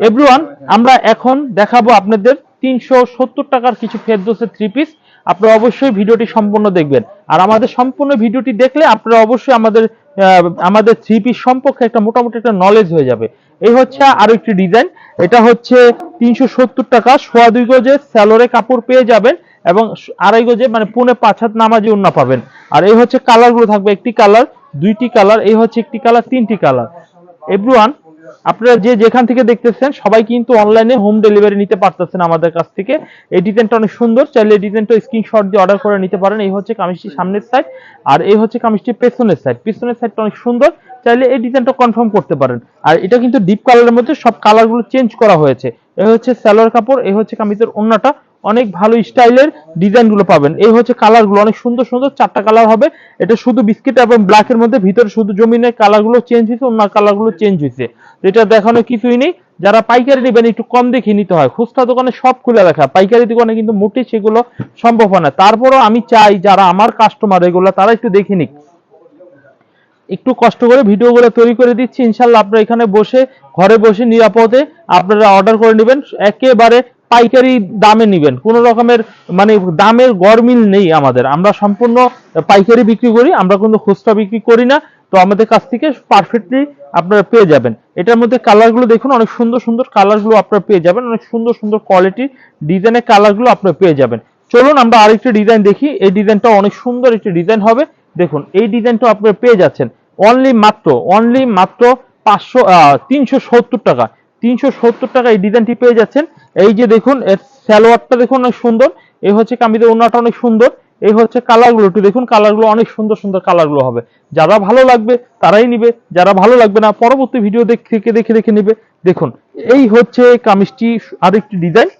Everyone আমরা এখন দেখাবো আপনাদের তিনশো সত্তর টাকার কিছু ফেরদোসের থ্রি পিস আপনারা অবশ্যই ভিডিওটি সম্পূর্ণ দেখবেন। আর আমাদের সম্পূর্ণ ভিডিওটি দেখলে আপনারা অবশ্যই আমাদের আমাদের থ্রি পিস সম্পর্কে একটা মোটামুটি একটা নলেজ হয়ে যাবে। এই হচ্ছে আরও একটি ডিজাইন এটা হচ্ছে তিনশো সত্তর টাকা। সোয়া দুই গজে স্যালোরে কাপড় পেয়ে যাবেন এবং আড়াই গজে মানে পুনে পাঁচ হাত নামাজি উন্না পাবেন। আর এই হচ্ছে কালারগুলো থাকবে একটি কালার দুইটি কালার এই হচ্ছে একটি কালার তিনটি কালার এভরিওয়ান আপনারা যে যেখান থেকে দেখতেছেন, সবাই কিন্তু অনলাইনে হোম ডেলিভারি নিতে পারতেছেন আমাদের কাছ থেকে। এই ডিজাইনটা অনেক সুন্দর। চাইলে এই ডিজাইনটা স্ক্রিনশট দিয়ে অর্ডার করে নিতে পারেন। এই হচ্ছে কামিজটির সামনের সাইড আর এই হচ্ছে কামিজটির পেছনের সাইড পেছনের সাইডটা অনেক সুন্দর। চাইলে এই ডিজাইনটা কনফার্ম করতে পারেন। আর এটা কিন্তু ডিপ কালারের মধ্যে সব কালারগুলো চেঞ্জ করা হয়েছে। এই হচ্ছে সালোয়ার কাপড়, এই হচ্ছে কামিজের অন্যটা অনেক ভালো স্টাইলের ডিজাইনগুলো পাবেন। এই হচ্ছে কালারগুলো, অনেক সুন্দর সুন্দর চারটা কালার হবে। এটা শুধু বিস্কিট এবং ব্ল্যাকের মধ্যে, ভিতরে শুধু জমিনের কালারগুলো চেঞ্জ হয়েছে, অন্য কালারগুলো চেঞ্জ হয়েছে। এটা দেখানো কিছুই নেই। যারা পাইকারি নেবেন, একটু কম দেখে নিতে হয়। খুচরা দোকানে সব খুলে রাখা। পাইকারি দোকানে কিন্তু মোটেই সেগুলো সম্ভব হয় না। তারপরও আমি চাই, যারা আমার কাস্টমার এগুলো তারা একটু দেখে নিক। একটু কষ্ট করে ভিডিওগুলো তৈরি করে দিচ্ছি। ইনশাল্লাহ আপনারা এখানে বসে, ঘরে বসে, নিরাপদে আপনারা অর্ডার করে নেবেন। একেবারে পাইকারি দামে নিবেন। কোন রকমের মানে দামের গরমিল নেই আমাদের। আমরা সম্পূর্ণ পাইকারি বিক্রি করি, আমরা কিন্তু খুচরা বিক্রি করি না। তো আমাদের কাছ থেকে পারফেক্টলি আপনারা পেয়ে যাবেন। এটার মধ্যে কালারগুলো দেখুন, অনেক সুন্দর সুন্দর কালারগুলো আপনারা পেয়ে যাবেন। অনেক সুন্দর সুন্দর কোয়ালিটি ডিজাইনের কালারগুলো আপনারা পেয়ে যাবেন। চলুন আমরা আরেকটা ডিজাইন দেখি। এই ডিজাইনটা অনেক সুন্দর একটি ডিজাইন হবে। দেখুন, এই ডিজাইনটা আপনারা পেয়ে যাচ্ছেন। অনলি মাত্র অনলি মাত্র পাঁচশো তিনশো সত্তর টাকা। তিনশো সত্তর টাকা এই ডিজাইনটি পেয়ে যাচ্ছেন। এই যে দেখুন, এর স্যালোয়ারটা দেখুন অনেক সুন্দর। এই হচ্ছে কামিজের ওনাটা অনেক সুন্দর। এই হচ্ছে কালারগুলো একটু দেখুন, কালারগুলো অনেক সুন্দর সুন্দর কালারগুলো হবে। যারা ভালো লাগবে তারাই নিবে, যারা ভালো লাগবে না, পরবর্তী ভিডিও দেখে দেখে দেখে নিবে। দেখুন, এই হচ্ছে কামিজটি আরেকটি ডিজাইন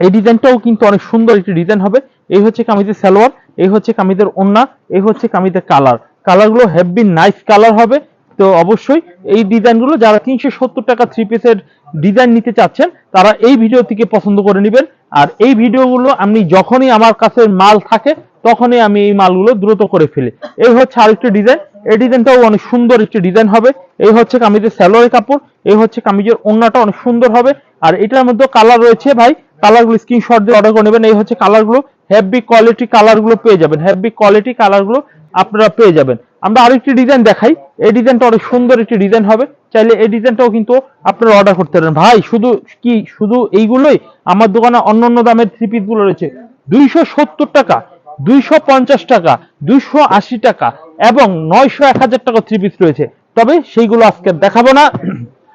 এই ডিজাইনটাও কিন্তু অনেক সুন্দর একটি ডিজাইন হবে। এই হচ্ছে কামিজের সালোয়ার, এই হচ্ছে কামিজের ওন্না এই হচ্ছে কামিজের কালার। কালারগুলো হেভি নাইস কালার হবে। তো অবশ্যই এই ডিজাইনগুলো যারা তিনশো সত্তর টাকা থ্রি পিসের ডিজাইন নিতে চাচ্ছেন, তারা এই ভিডিও থেকে পছন্দ করে নেবেন। আর এই ভিডিওগুলো আমি যখনই আমার কাছে মাল থাকে, তখনই আমি এই মালগুলো দ্রুত করে ফেলি। এই হচ্ছে আরেকটি ডিজাইন এই ডিজাইনটাও অনেক সুন্দর একটি ডিজাইন হবে। এই হচ্ছে কামিজের স্যালোয়ার কাপড়। এই হচ্ছে কামিজের ওন্নাটা অনেক সুন্দর হবে। আর এটার মধ্যে কালার রয়েছে ভাই। কালারগুলো স্ক্রিনশট দিয়ে অর্ডার করে নেবেন। এই হচ্ছে কালারগুলো হেভি কোয়ালিটি কালারগুলো পেয়ে যাবেন। হেভি কোয়ালিটি কালারগুলো আপনারা পেয়ে যাবেন। আমরা আরেকটি ডিজাইন দেখাই। এই ডিজাইনটা অনেক সুন্দর একটি ডিজাইন হবে। চাইলে এই ডিজাইনটাও কিন্তু আপনারা অর্ডার করতে পারেন। ভাই, শুধু কি, শুধু এইগুলোই? আমার দোকানে অন্য অন্য দামের থ্রি পিসগুলো রয়েছে। দুইশো সত্তর টাকা, দুইশো পঞ্চাশ টাকা, দুইশো আশি টাকা এবং নয়শো এক হাজার টাকা থ্রি পিস রয়েছে। তবে সেইগুলো আজকে দেখাবো না।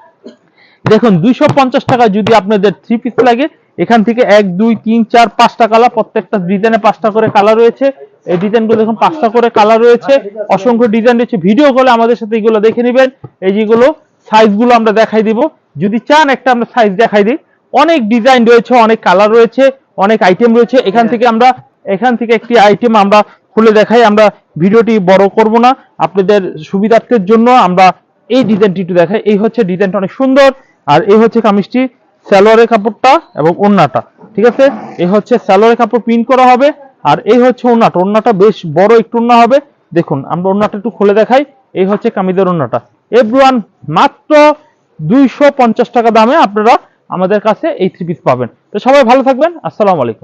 দেখুন, দুইশো পঞ্চাশ টাকা যদি আপনাদের থ্রি পিস লাগে, এখান থেকে এক, দুই, তিন, চার, পাঁচটা কালার প্রত্যেকটা ডিজাইনে পাঁচটা করে কালার রয়েছে। এই ডিজাইনগুলো দেখুন, পাঁচটা করে কালার রয়েছে, অসংখ্য ডিজাইন রয়েছে। ভিডিও কলে আমাদের সাথে এগুলো দেখে নেবেন। এই যেগুলো সাইজগুলো আমরা দেখাই দিব। যদি চান একটা আমরা সাইজ দেখাই দিই। অনেক ডিজাইন রয়েছে, অনেক কালার রয়েছে, অনেক আইটেম রয়েছে। এখান থেকে আমরা, এখান থেকে একটি আইটেম আমরা খুলে দেখাই। আমরা ভিডিওটি বড় করব না। আপনাদের সুবিধার্থের জন্য আমরা এই ডিজাইনটি একটু দেখাই। এই হচ্ছে ডিজাইনটা অনেক সুন্দর। আর এই হচ্ছে কামিজটি সালোয়ারের কাপড়টা এবং ওন্নাটা। ঠিক আছে? এই হচ্ছে সালোয়ারের কাপড় প্রিন্ট করা হবে। আর এই হচ্ছে ওনাট ওনাটা বেশ বড় একটু ওনা হবে। দেখুন, আমরা ওনাটা একটু খুলে দেখাই। এই হচ্ছে কামিদের ওনাটা এভরিওয়ান মাত্র দুইশো পঞ্চাশ টাকা দামে আপনারা আমাদের কাছে এই থ্রি পিস পাবেন। তো সবাই ভালো থাকবেন। আসসালামু আলাইকুম।